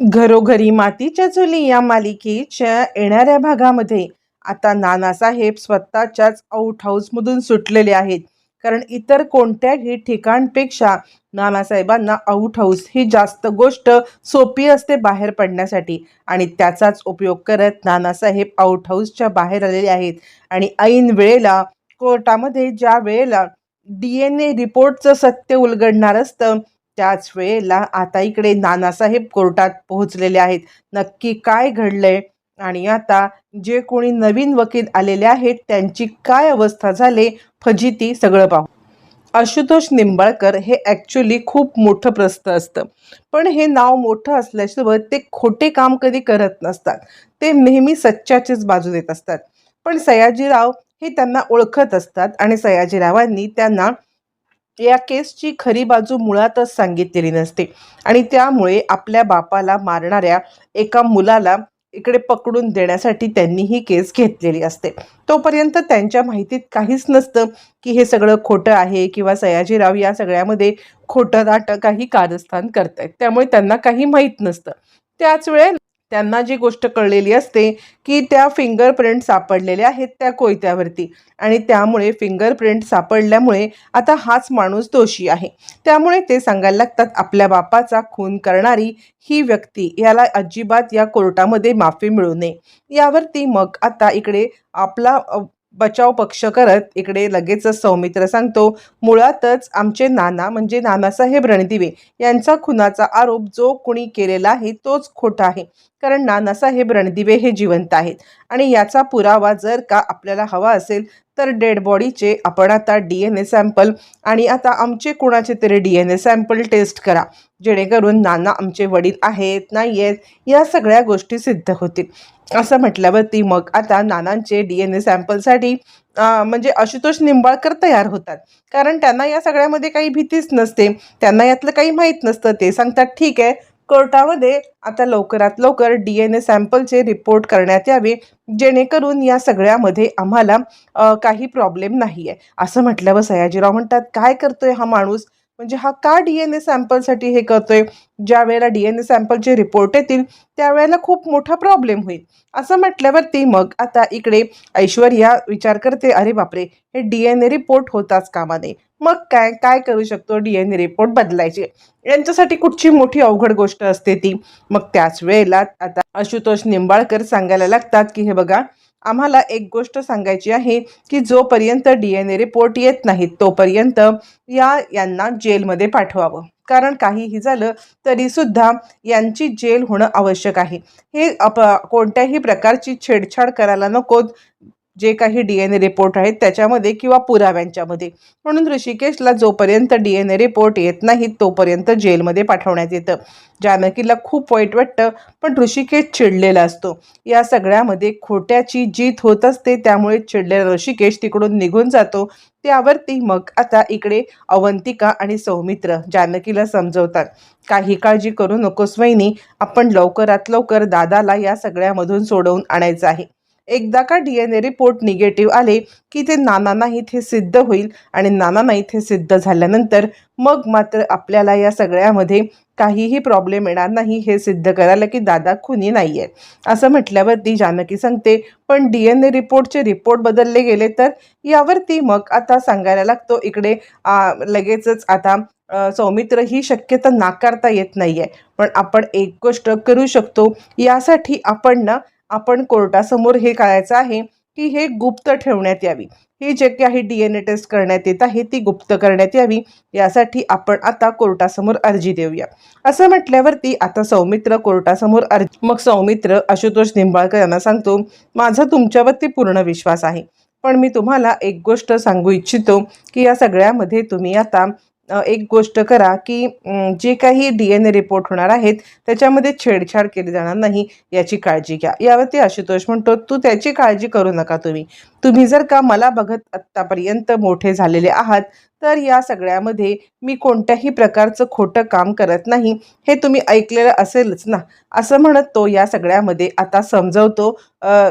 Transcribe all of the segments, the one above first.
घरोघरी मातीच्या चुली या मालिकेच्या येणाऱ्या भागामध्ये आता नानासाहेब स्वतःच्याच आउट हाऊसमधून सुटलेले आहेत. कारण इतर कोणत्याही ठिकाणपेक्षा नानासाहेबांना आउट हाऊस ही जास्त गोष्ट सोपी असते बाहेर पडण्यासाठी. आणि त्याचाच उपयोग करत नानासाहेब आउट हाऊसच्या बाहेर आलेले आहेत. आणि ऐन वेळेला कोर्टामध्ये ज्या वेळेला डी एन ए रिपोर्टचं सत्य उलगडणार असतं त्याच वेळेला आता इकडे नानासाहेब कोर्टात पोहोचलेले आहेत. नक्की काय घडलंय? आणि आता जे कोणी नवीन वकील आलेले आहेत त्यांची काय अवस्था झाली फजिती सगळं पाहू. आशुतोष निंबाळकर हे ॲक्च्युली खूप मोठं प्रस्थ असतं. पण हे नाव मोठं असल्यासोबत ते खोटे काम कधी करत नसतात. ते नेहमी सच्च्याचीच बाजू देत असतात. पण सयाजीराव हे त्यांना ओळखत असतात आणि सयाजीरावांनी त्यांना या केसची खरी बाजू मुळातच सांगितलेली नसते. आणि त्यामुळे आपल्या बापाला मारणाऱ्या एका मुलाला इकडे पकडून देण्यासाठी त्यांनी ही केस घेतलेली असते. तोपर्यंत त्यांच्या माहितीत काहीच नसतं की हे सगळं खोटं आहे किंवा सयाजीराव या सगळ्यामध्ये खोटं दाटं काही कारस्थान करतायत. त्यामुळे त्यांना काही माहीत नसतं. त्याच वेळेला त्यांना जी गोष्ट कळलेली असते की त्या फिंगरप्रिंट सापडलेल्या आहेत त्या कोयत्यावरती. आणि त्यामुळे फिंगरप्रिंट सापडल्यामुळे आता हाच माणूस दोषी आहे. त्यामुळे ते सांगायला लागतात आपल्या बापाचा खून करणारी ही व्यक्ती याला अजिबात या कोर्टामध्ये माफी मिळू नये. यावरती मग आता इकडे आपला बचाव पक्ष करत इकडे लगेचच सौमित्र सांगतो मुळातच आमचे नाना म्हणजे नानासाहेब रणदिवे यांचा खुनाचा आरोप जो कुणी केलेला आहे तोच खोटा आहे. कारण नानासाहेब रणदिवे हे जिवंत आहेत आणि याचा पुरावा जर का आपल्याला हवा असेल तर डेड बॉडीचे आपण आता डी एन ए सॅम्पल आणि आता आमचे कुणाचे तरी D N A sample test करा. जेणेकरून नाना आमचे वडील आहेत नाही आहेत या सगळ्या गोष्टी सिद्ध होतील. असं म्हटल्यावरती मग आता नानांचे डी एन ए सॅम्पलसाठी म्हणजे आशुतोष निंबाळकर तयार होतात. कारण त्यांना या सगळ्यामध्ये काही भीतीच नसते. त्यांना यातलं काही माहीत नसतं. ते सांगतात ठीक आहे कोर्टामध्ये आता लवकरात लवकर डी एन ए सॅम्पलचे रिपोर्ट करण्यात यावे. जेणेकरून या सगळ्यामध्ये आम्हाला काही प्रॉब्लेम नाही आहे असं म्हटल्यावर सयाजीराव म्हणतात काय करतोय हा माणूस? म्हणजे हा का डी एन ए सॅम्पलसाठी हे करतोय? ज्या वेळेला डी एन ए सॅम्पलचे रिपोर्ट येतील त्यावेळेला खूप मोठा प्रॉब्लेम होईल. असं म्हटल्यावरती मग आता इकडे ऐश्वर्या विचार करते अरे बापरे हे डी एन ए रिपोर्ट होताच कामा नये. मग काय काय करू शकतो डी एन ए रिपोर्ट बदलायचे? यांच्यासाठी कुठची मोठी अवघड गोष्ट असते ती? मग त्याच वेळेला आता आशुतोष निंबाळकर सांगायला लागतात की हे बघा आम्हाला एक गोष्ट सांगायची आहे की जोपर्यंत डी एन ए रिपोर्ट येत नाहीत तोपर्यंत या यांना जेलमध्ये पाठवावं. कारण काहीही झालं तरीसुद्धा यांची जेल होणं आवश्यक आहे. हे अप कोणत्याही प्रकारची छेडछाड करायला नकोत. जे काही डी एन ए रिपोर्ट आहेत त्याच्यामध्ये किंवा पुराव्यांच्यामध्ये. म्हणून ऋषिकेशला जोपर्यंत डी एन ए रिपोर्ट येत नाहीत तोपर्यंत जेलमध्ये पाठवण्यात येतं. जानकीला खूप वाईट वाटतं पण ऋषिकेश चिडलेला असतो. या सगळ्यामध्ये खोट्याची जीत होत असते त्यामुळे चिडलेला ऋषिकेश तिकडून निघून जातो. त्यावरती मग आता इकडे अवंतिका आणि सौमित्र जानकीला समजवतात. काही काळजी करू नकोस वहिनी. आपण लवकरात लवकर दादाला या सगळ्यामधून सोडवून आणायचं आहे. एकदा का D N A report negative आले की ते नाना नाहीत हे सिद्ध होईल आणि नाना नाहीत हे सिद्ध झाल्यानंतर मग मात्र आपल्याला या सगळ्यामध्ये काहीही प्रॉब्लेम येणार नाही हे सिद्ध करायला की दादा खुनी नाही आहे असं म्हटल्यावरती जानकी सांगते पण डी एन ए रिपोर्टचे रिपोर्ट बदलले गेले तर? यावरती मग आता सांगायला लागतो इकडे आ, लगेचच आता सौमित्र ही शक्यता नाकारता येत नाही आहे पण आपण एक गोष्ट करू शकतो यासाठी आपण ना आपण कोर्टासमोर हे करायचं आहे की हे गुप्त ठेवण्यात यावी. ही जे काही डी एन ए टेस्ट करण्यात येत आहे ती गुप्त करण्यात यावी. यासाठी आपण आता कोर्टासमोर अर्जी देऊया. असं म्हटल्यावरती आता सौमित्र कोर्टासमोर अर्ज मग सौमित्र आशुतोष निंबाळकर यांना सांगतो माझा तुमच्यावरती पूर्ण विश्वास आहे. पण मी तुम्हाला एक गोष्ट सांगू इच्छितो की या सगळ्यामध्ये तुम्ही आता एक गोष्ट करा की जे काही डी एन ए रिपोर्ट होणार आहेत त्याच्यामध्ये छेडछाड केली जाणार नाही याची काळजी घ्या. यावरती आशुतोष म्हणतो तू त्याची काळजी करू नका तुम्ही. तुम्ही जर का मला बघत आत्तापर्यंत मोठे झालेले आहात तर या सगळ्यामध्ये मी कोणत्याही प्रकारचं खोटं काम करत नाही. हे तुम्ही ऐकलेलं असेलच ना. असं म्हणत तो या सगळ्यामध्ये आता समजवतो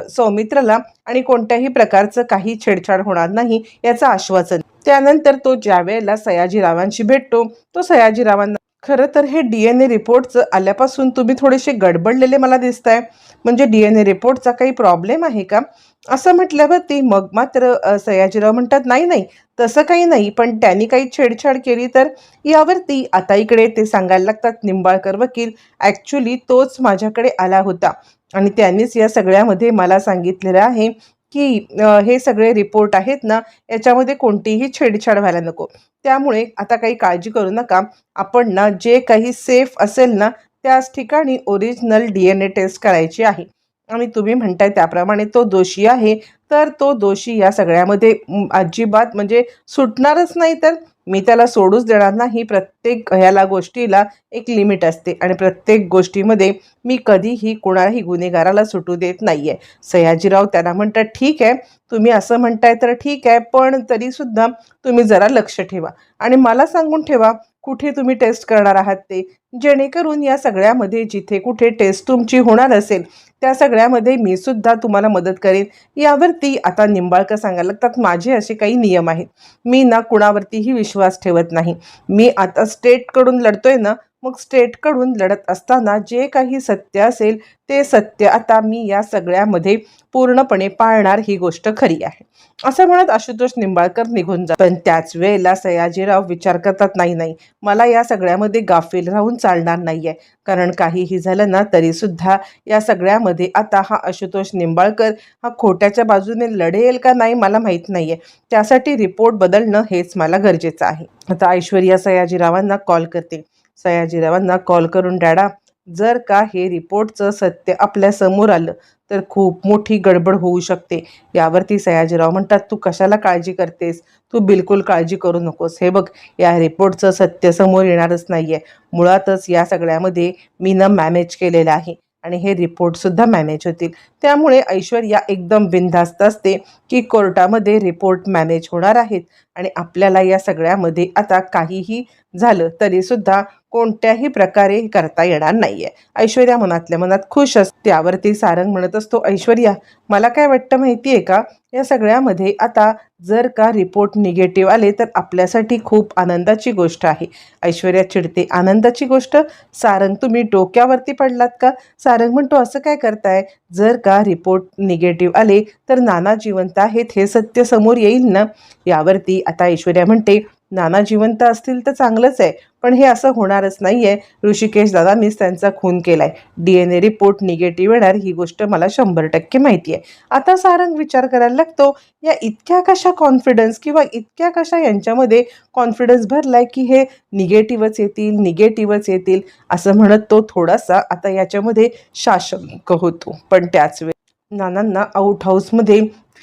सौमित्रला. आणि कोणत्याही प्रकारचं काही छेडछाड होणार नाही याचं आश्वासन त्यानंतर तो ज्या वेळेला सयाजीरावांशी भेटतो तो सयाजीरावांना खरं तर हे डी एन ए रिपोर्टचं आल्यापासून तुम्ही थोडेसे गडबडलेले मला दिसत आहे म्हणजे डी एन ए रिपोर्टचा काही प्रॉब्लेम आहे का? असं म्हटल्यावरती मग मात्र सयाजीराव म्हणतात नाही नाही तसं काही नाही पण त्यांनी काही छेडछाड केली तर यावरती आता इकडे ते सांगायला लागतात निंबाळकर वकील. ॲक्च्युली तोच माझ्याकडे आला होता आणि त्यांनीच या सगळ्यामध्ये मला सांगितलेलं आहे की हे सगळे रिपोर्ट आहेत ना याच्यामध्ये कोणतीही छेडछाड व्हायला नको. त्यामुळे आता काही काळजी करू नका. आपण ना जे काही सेफ असेल ना त्याच ठिकाणी original D N A test करायची आहे. आणि तुम्ही म्हणताय त्याप्रमाणे तो दोषी आहे तर तो दोषी या सगळ्यामध्ये अजिबात म्हणजे सुटणारच नाही तर मी त्याला सोडूच देणार नाही. प्रत्येक ह्याला गोष्टीला एक लिमिट असते. आणि प्रत्येक गोष्टीमध्ये मी कधीही कुणाही गुन्हेगाराला सुटू देत नाही आहे सयाजीराव त्यांना म्हणतात ठीक आहे तुम्ही असं म्हणताय तर ठीक आहे पण तरीसुद्धा तुम्ही जरा लक्ष ठेवा. आणि मला सांगून ठेवा कुठे तुम्ही टेस्ट करणार आहात ते? जेणेकरून या सगळ्यामध्ये जिथे कुठे टेस्ट तुमची होणार असेल त्या सगळ्यामध्ये मी सुद्धा तुम्हाला मदत करेन. यावरती आता निंबाळकर सांगायला लागतात माझे असे काही नियम आहेत. मी ना कुणावरतीही विश्वास ठेवत नाही. मी आता स्टेटकडून लढतोय ना मग स्टेटकडून लढत असताना जे काही सत्य असेल ते सत्य आता मी या सगळ्यामध्ये पूर्णपणे पाळणार ही गोष्ट खरी आहे. असं म्हणत आशुतोष निंबाळकर निघून जा. पण त्याच वेळेला सयाजीराव विचार करतात नाही नाही मला या सगळ्यामध्ये गाफील राहून चालणार नाही आहे कारण काहीही झालं ना तरीसुद्धा या सगळ्यामध्ये आता हा आशुतोष निंबाळकर हा खोट्याच्या बाजूने लढेल का नाही मला माहीत नाही आहे त्यासाठी रिपोर्ट बदलणं हेच मला गरजेचं आहे. आता ऐश्वर्या सयाजीरावांना कॉल करते. सयाजीरावांना कॉल करून डॅडा जर का हे रिपोर्टचं सत्य आपल्यासमोर आलं तर खूप मोठी गडबड होऊ शकते. यावरती सयाजीराव म्हणतात तू कशाला काळजी करतेस? तू बिलकुल काळजी करू नकोस. हे बघ या रिपोर्टचं सत्य समोर येणारच नाही आहे मुळातच या सगळ्यामध्ये मी मॅनेज केलेलं आहे आणि हे रिपोर्टसुद्धा मॅनेज होतील. त्यामुळे ऐश्वर्या एकदम बिनधास्त असते की कोर्टामध्ये रिपोर्ट मॅनेज होणार आहेत. आणि आपल्याला या सगळ्यामध्ये आता काहीही झालं तरीसुद्धा कोणत्याही प्रकारे करता येणार नाही आहे ऐश्वर्या मनातल्या मनात खुश असते त्यावरती सारंग म्हणत असतो ऐश्वर्या मला काय वाटतं माहिती आहे का? या सगळ्यामध्ये आता जर का रिपोर्ट निगेटिव्ह आले तर आपल्यासाठी खूप आनंदाची गोष्ट आहे. ऐश्वर्या चिडते आनंदाची गोष्ट? सारंग तुम्ही डोक्यावरती पडलात का? सारंग म्हणतो असं काय करताय? जर का रिपोर्ट निगेटिव्ह आले तर नाना जिवंत आहेत हे सत्य समोर येईल ना? यावरती आता ऐश्वर्या म्हणते नाना जिवंत असतील तर चांगलंच आहे पण हे असं होणारच नाही आहे ऋषिकेश दादांनीच त्यांचा खून केलाय. D N A report negative येणार ही गोष्ट मला शंभर टक्के माहिती आहे. आता सारंग विचार करायला लागतो या इतक्या कशा कॉन्फिडन्स किंवा इतक्या कशा यांच्यामध्ये कॉन्फिडन्स भरलाय की हे निगेटिव्हच येतील निगेटिव्हच येतील? असं म्हणत तो थोडासा आता याच्यामध्ये शाशंक होतो. पण त्याच वेळी नानांना आउट हाऊसमध्ये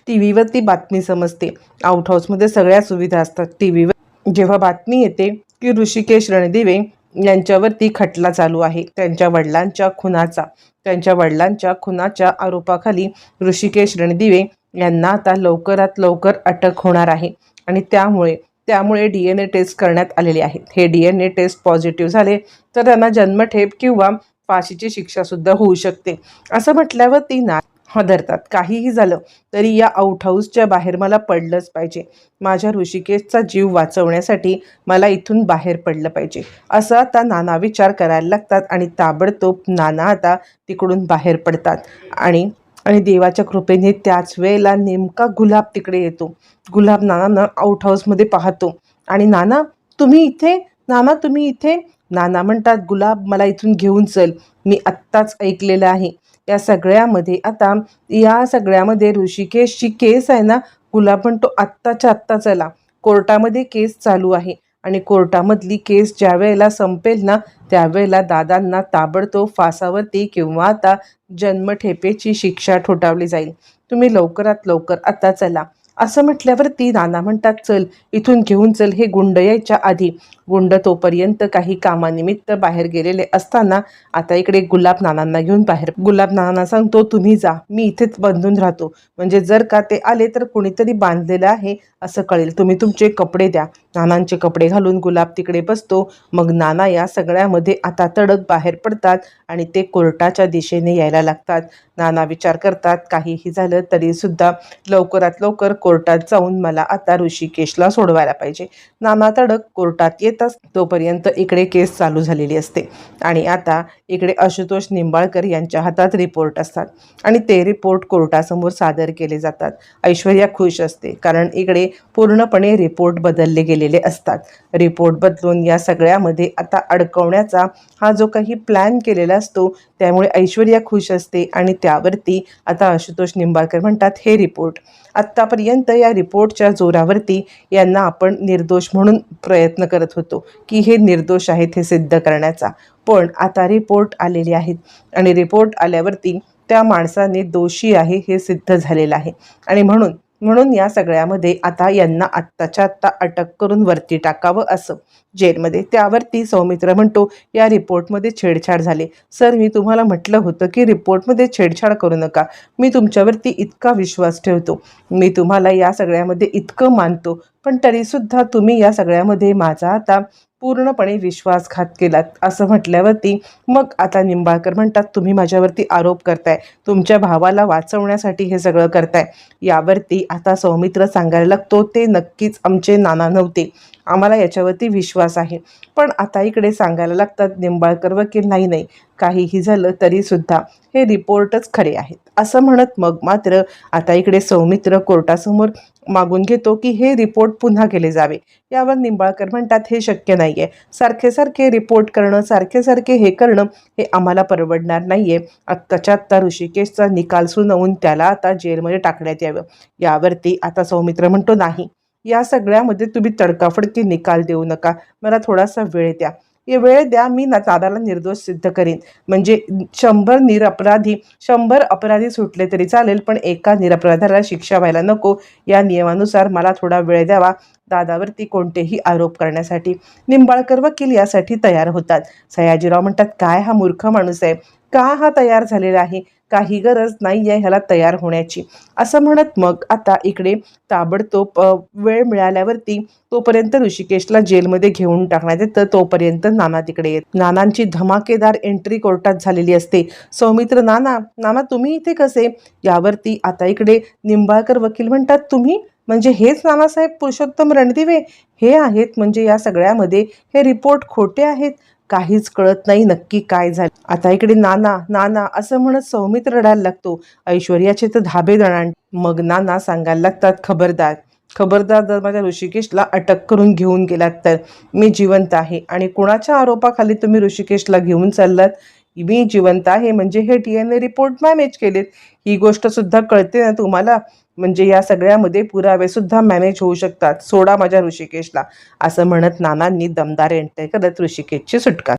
टी व्हीवर ती बातमी समजते. आउट हाऊसमध्ये सगळ्या सुविधा असतात. टी व्हीवर जेव्हा बातमी येते की ऋषिकेश रणदिवे यांच्यावरती खटला चालू आहे. त्यांच्या वडिलांच्या खुनाचा त्यांच्या वडिलांच्या खुनाच्या आरोपाखाली ऋषिकेश रणदिवे यांना आता लवकरात लवकर अटक होणार आहे. आणि त्यामुळे त्यामुळे डी एन ए टेस्ट करण्यात आलेले आहेत. हे D N A test positive झाले तर त्यांना जन्मठेप किंवा फाशीची शिक्षासुद्धा होऊ शकते. असं म्हटल्यावर ती ना हादरतात. काहीही झालं तरी या आउट हाऊसच्या बाहेर मला पडलंच पाहिजे. माझ्या ऋषिकेशचा जीव वाचवण्यासाठी मला इथून बाहेर पडलं पाहिजे. असं आता नाना विचार करायला लागतात आणि ताबडतोब नाना आता तिकडून बाहेर पडतात. आणि आणि देवाच्या कृपेने त्याच वेळेला नेमका गुलाब तिकडे येतो. गुलाब नानानं आउट हाऊसमध्ये पाहतो. आणि नाना तुम्ही इथे? नाना तुम्ही इथे? नाना म्हणतात गुलाब मला इथून घेऊन चल. मी आत्ताच ऐकलेलं आहे. या सगळ्यामध्ये आता या सगळ्यामध्ये ऋषिकेशची केस आहे ना तुला पण तो आत्ताच्या आत्ता चला. कोर्टामध्ये केस चालू आहे आणि कोर्टामधली केस ज्या वेळेला संपेल ना त्यावेळेला दादांना ताबडतोब फासावरती किंवा आता जन्मठेपेची शिक्षा ठोठावली जाईल. तुम्ही लवकरात लवकर आता चला. असं म्हटल्यावर ती नाना म्हणतात चल इथून घेऊन चल. हे गुंड यायच्या आधी. गुंड तोपर्यंत काही कामानिमित्त बाहेर गेलेले असताना आता इकडे गुलाब नानांना घेऊन बाहेर गुलाब नानांना सांगतो तुम्ही जा मी इथेच बंधून राहतो. म्हणजे जर का ते आले तर कुणीतरी बांधलेलं आहे असं कळेल. तुम्ही तुमचे कपडे द्या. नानांचे कपडे घालून गुलाब तिकडे बसतो. मग नाना या सगळ्यामध्ये आता तडक बाहेर पडतात आणि ते कोर्टाच्या दिशेने यायला लागतात. नाना विचार करतात काहीही झालं तरीसुद्धा लवकरात लवकर कोर्टात जाऊन मला आता ऋषिकेशला सोडवायला पाहिजे. नाना तडक कोर्टात येतच तोपर्यंत इकडे केस चालू झालेली असते. आणि आता इकडे आशुतोष निंबाळकर यांच्या हातात रिपोर्ट असतात. आणि ते रिपोर्ट कोर्टासमोर सादर केले जातात. ऐश्वर्या खुश असते कारण इकडे पूर्णपणे रिपोर्ट बदलले गेलेले असतात. रिपोर्ट बदलून या सगळ्यामध्ये आता अडकवण्याचा हा जो काही प्लॅन केलेला असतो त्यामुळे ऐश्वर्या खुश असते आणि त्यावरती आता आशुतोष निंबाळकर म्हणतात हे रिपोर्ट आत्तापर्यंत या रिपोर्टच्या जोरावरती यांना आपण निर्दोष म्हणून प्रयत्न करत होतो की हे निर्दोष आहेत हे सिद्ध करण्याचा. पण आता रिपोर्ट आलेले आहेत आणि रिपोर्ट आल्यावरती त्या माणसाने दोषी आहे हे सिद्ध झालेलं आहे. आणि म्हणून म्हणून या सगळ्यामध्ये आता यांना आत्ताच्या आत्ता अटक करून वरती टाकावं असं जेलमध्ये. त्यावरती सौमित्र म्हणतो या रिपोर्टमध्ये छेडछाड झाले. सर मी तुम्हाला म्हटलं होतं की रिपोर्टमध्ये छेडछाड करू नका. मी तुमच्यावरती इतका विश्वास ठेवतो. मी तुम्हाला या सगळ्यामध्ये इतकं मानतो. पण तरीसुद्धा तुम्ही या सगळ्यामध्ये माझा आता पूर्णपणे विश्वासघात केलात. असं म्हटल्यावरती मग आता निंबाळकर म्हणतात तुम्ही माझ्यावरती आरोप करताय. तुमच्या भावाला वाचवण्यासाठी हे सगळं करताय. यावरती आता सौमित्र सांगायला लागतो ते नक्कीच आमचे नाना नव्हते. आम्हाला याच्यावरती विश्वास आहे. पण आता इकडे सांगायला लागतात निंबाळकर वकील नाही नाही काहीही झालं तरीसुद्धा हे रिपोर्टच खरे आहेत. असं म्हणत मग मात्र आता इकडे सौमित्र कोर्टासमोर मागून घेतो की हे रिपोर्ट पुन्हा केले जावे. यावर निंबाळकर म्हणतात हे शक्य नाही आहे सारखे सारखे रिपोर्ट करणं सारखे सारखे हे करणं हे आम्हाला परवडणार नाही आहे आत्ताच्या आत्ता ऋषिकेशचा निकाल सुनावून त्याला आता जेलमध्ये टाकण्यात यावं. यावरती आता सौमित्र म्हणतो नाही या सगळ्यामध्ये तुम्ही तडकाफडकी निकाल देऊ नका. मला थोडासा वेळ द्या. हे वेळ द्या मी ना दादाला निर्दोष सिद्ध करीन. म्हणजे शंभर निरपराधी शंभर अपराधी सुटले तरी चालेल पण एका निरपराधाला शिक्षा व्हायला नको. या नियमानुसार मला थोडा वेळ द्यावा. दादावरती कोणतेही आरोप करण्यासाठी. निंबाळकर वकील यासाठी तयार होतात. सयाजीराव म्हणतात काय हा मूर्ख माणूस आहे? का हा तयार झालेला आहे? काही गरज नाही आहे ह्याला तयार होण्याची. असं म्हणत मग आता इकडे ताबडतोब वेळ मिळाल्यावरती तोपर्यंत ऋषिकेशला जेलमध्ये घेऊन टाकण्यात येतं. तोपर्यंत नाना तिकडे येत. नानांची धमाकेदार एंट्री कोर्टात झालेली असते. सौमित्र नाना नाना तुम्ही इथे कसे? यावरती आता इकडे निंबाळकर वकील म्हणतात तुम्ही? म्हणजे हेच नानासाहेब पुरुषोत्तम रणदिवे? हे आहेत म्हणजे या सगळ्यामध्ये हे रिपोर्ट खोटे आहेत. काहीच कळत नाही नक्की काय झालं. आता इकडे नाना नाना असं म्हणत सौमित्र रडायला लागतो. ऐश्वर्याचे तर धाबे दणाण. मग नाना सांगायला लागतात खबरदार खबरदार जर माझ्या ऋषिकेशला अटक करून घेऊन गेलात तर मी जिवंत आहे. आणि कुणाच्या आरोपाखाली तुम्ही ऋषिकेशला घेऊन चाललात? मी जिवंत आहे म्हणजे हे D N A report manage केलेत. ही गोष्ट सुद्धा कळते ना तुम्हाला म्हणजे या सगळ्यामध्ये पुरावे सुद्धा मॅनेज होऊ शकतात. सोडा माझ्या ऋषिकेशला. असं म्हणत नानांनी दमदार एंटर करत ऋषिकेशची सुटका.